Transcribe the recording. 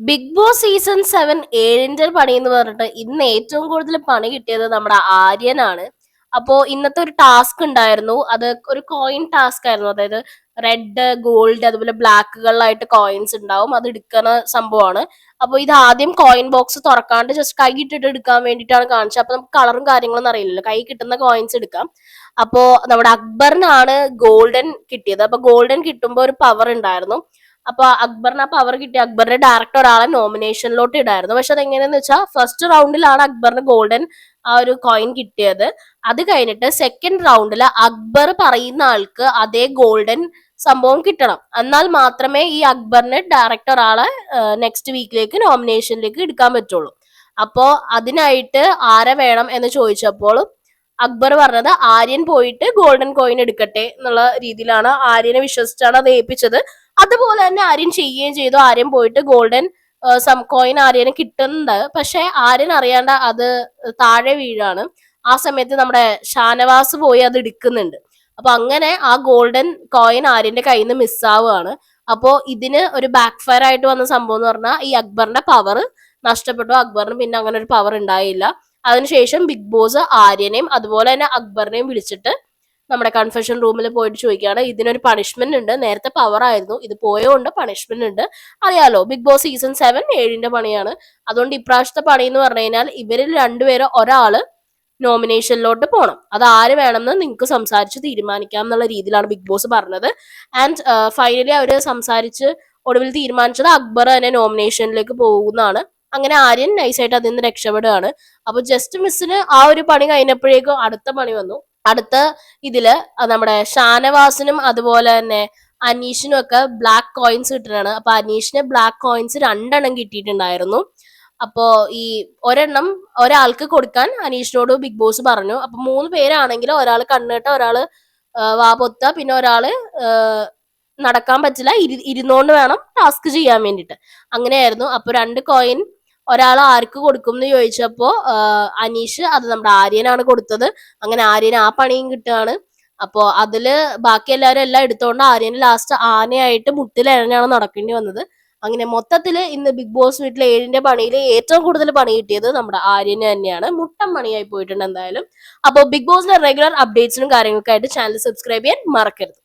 Big boss season seven ഏഴിന്റെ പണി എന്ന് പറഞ്ഞിട്ട് ഇന്ന് ഏറ്റവും കൂടുതൽ പണി കിട്ടിയത് നമ്മുടെ ആര്യനാണ്. അപ്പോ ഇന്നത്തെ ഒരു ടാസ്ക് ഉണ്ടായിരുന്നു. അത് ഒരു കോയിൻ ടാസ്ക് ആയിരുന്നു. അതായത് റെഡ് ഗോൾഡ് അതുപോലെ ബ്ലാക്കുകളിലായിട്ട് കോയിൻസ് ഉണ്ടാവും. അത് എടുക്കുന്ന സംഭവമാണ്. അപ്പോൾ ഇത് ആദ്യം കോയിൻ ബോക്സ് തുറക്കാണ്ട് ജസ്റ്റ് കൈ ഇട്ടിട്ട് എടുക്കാൻ വേണ്ടിയിട്ടാണ് കാണിച്ചത്. അപ്പൊ നമുക്ക് കളറും കാര്യങ്ങളൊന്നും അറിയില്ലല്ലോ. കൈ കിട്ടുന്ന കോയിൻസ് എടുക്കാം. അപ്പോ നമ്മുടെ അക്ബറിനാണ് ഗോൾഡൻ കിട്ടിയത്. അപ്പൊ ഗോൾഡൻ കിട്ടുമ്പോൾ ഒരു പവർ ഉണ്ടായിരുന്നു. അപ്പൊ അക്ബറിന് ആ പവർ കിട്ടി അക്ബറിന്റെ ഡയറക്ടർ ഒരാളെ നോമിനേഷനിലോട്ട് ഇടായിരുന്നു. പക്ഷെ അതെങ്ങനെയാന്ന് വെച്ചാൽ ഫസ്റ്റ് റൗണ്ടിലാണ് അക്ബറിന് ഗോൾഡൻ ആ ഒരു കോയിൻ കിട്ടിയത്. അത് കഴിഞ്ഞിട്ട് സെക്കൻഡ് റൗണ്ടിൽ അക്ബർ പറയുന്ന ആൾക്ക് അതേ ഗോൾഡൻ സംഭവം കിട്ടണം. എന്നാൽ മാത്രമേ ഈ അക്ബറിന് ഡയറക്ടർ ഒരാളെ നെക്സ്റ്റ് വീക്കിലേക്ക് നോമിനേഷനിലേക്ക് എടുക്കാൻ പറ്റുള്ളൂ. അപ്പോ അതിനായിട്ട് ആരെ വേണം എന്ന് ചോദിച്ചപ്പോൾ അക്ബർ പറഞ്ഞത് ആര്യൻ പോയിട്ട് ഗോൾഡൻ കോയിൻ എടുക്കട്ടെ എന്നുള്ള രീതിയിലാണ് ആര്യനെ വിശ്വസിച്ചാണ് അത് ഏൽപ്പിച്ചത്. അതുപോലെ തന്നെ ആര്യൻ ചെയ്യുകയും ചെയ്തു. ആര്യൻ പോയിട്ട് ഗോൾഡൻ സം കോയിൻ ആര്യന് കിട്ടുന്നുണ്ട്. പക്ഷെ ആര്യൻ അറിയാണ്ട അത് താഴെ വീഴാണ്. ആ സമയത്ത് നമ്മുടെ ഷാനവാസ് പോയി അത് എടുക്കുന്നുണ്ട്. അപ്പൊ അങ്ങനെ ആ ഗോൾഡൻ കോയിൻ ആര്യന്റെ കയ്യിൽ നിന്ന് മിസ്സാവുകയാണ് അപ്പോ ഇതിന് ഒരു ബാക്ക് ഫയർ ആയിട്ട് വന്ന സംഭവം എന്ന് പറഞ്ഞാൽ ഈ അക്ബറിന്റെ പവർ നഷ്ടപ്പെട്ടു. അക്ബറിന് പിന്നെ അങ്ങനെ ഒരു പവർ ഉണ്ടായില്ല. അതിനുശേഷം ബിഗ് ബോസ് ആര്യനെയും അതുപോലെ തന്നെ അക്ബറിനെയും വിളിച്ചിട്ട് നമ്മുടെ കൺഫെഷൻ റൂമിൽ പോയിട്ട് ചോദിക്കുകയാണ് ഇതിനൊരു പണിഷ്മെന്റ് ഉണ്ട്. നേരത്തെ പവർ ആയിരുന്നു. ഇത് പോയോണ്ട് പണിഷ്മെന്റ് ഉണ്ട്. അറിയാലോ ബിഗ് ബോസ് സീസൺ സെവൻ ഏഴിന്റെ പണിയാണ്. അതുകൊണ്ട് ഇപ്രാവശ്യത്തെ പണി എന്ന് പറഞ്ഞു കഴിഞ്ഞാൽ ഇവരിൽ രണ്ടുപേരും ഒരാൾ നോമിനേഷനിലോട്ട് പോകണം അത് ആര് വേണമെന്ന് നിങ്ങൾക്ക് സംസാരിച്ച് തീരുമാനിക്കാം എന്നുള്ള രീതിയിലാണ് ബിഗ് ബോസ് പറഞ്ഞത്. ആൻഡ് ഫൈനലി അവർ സംസാരിച്ച് ഒടുവിൽ തീരുമാനിച്ചത് അക്ബർ തന്നെ നോമിനേഷനിലേക്ക് പോകുന്നതാണ്. അങ്ങനെ ആര്യൻ നൈസായിട്ട് അതിൽ നിന്ന് രക്ഷപ്പെടുകയാണ്. അപ്പൊ ജസ്റ്റ് മിസ്സിന് ആ ഒരു പണി കഴിഞ്ഞപ്പോഴേക്കും അടുത്ത പണി വന്നു. അടുത്ത ഇതിൽ നമ്മുടെ ഷാനവാസിനും അതുപോലെ തന്നെ അനീഷിനും ഒക്കെ ബ്ലാക്ക് കോയിൻസ് കിട്ടുന്നതാണ്. അപ്പൊ അനീഷിന് ബ്ലാക്ക് കോയിൻസ് രണ്ടെണ്ണം കിട്ടിയിട്ടുണ്ടായിരുന്നു. അപ്പോ ഈ ഒരെണ്ണം ഒരാൾക്ക് കൊടുക്കാൻ അനീഷിനോട് ബിഗ് ബോസ് പറഞ്ഞു. അപ്പൊ മൂന്ന് പേരാണെങ്കിൽ ഒരാൾ കണ്ണുകെട്ട ഒരാൾ വാ പൊത്ത പിന്നെ ഒരാൾ നടക്കാൻ പറ്റില്ല ഇരു ഇരുന്നോണ്ട് വേണം ടാസ്ക് ചെയ്യാൻ വേണ്ടിട്ട് അങ്ങനെയായിരുന്നു. അപ്പൊ രണ്ട് കോയിൻ ഒരാൾ ആർക്ക് കൊടുക്കും എന്ന് ചോദിച്ചപ്പോ അനീഷ് അത് നമ്മുടെ ആര്യനാണ് കൊടുത്തത്. അങ്ങനെ ആര്യൻ ആ പണിയും കിട്ടുകയാണ്. അപ്പോ അതിൽ ബാക്കി എല്ലാവരും എല്ലാം എടുത്തോണ്ട് ആര്യന് ലാസ്റ്റ് ആനയായിട്ട് മുട്ടിലെഴഞ്ഞാണ് നടക്കേണ്ടി വന്നത്. അങ്ങനെ മൊത്തത്തിൽ ഇന്ന് ബിഗ് ബോസ് വീട്ടിലെ ഏഴിന്റെ പണിയിൽ ഏറ്റവും കൂടുതൽ പണി കിട്ടിയത് നമ്മുടെ ആര്യന് തന്നെയാണ്. മുട്ടം പണിയായി പോയിട്ടുണ്ട് എന്തായാലും. അപ്പോൾ ബിഗ് ബോസിന്റെ റെഗുലർ അപ്ഡേറ്റ്സിനും കാര്യങ്ങൾക്കായിട്ട് ചാനൽ സബ്സ്ക്രൈബ് ചെയ്യാൻ മറക്കരുത്.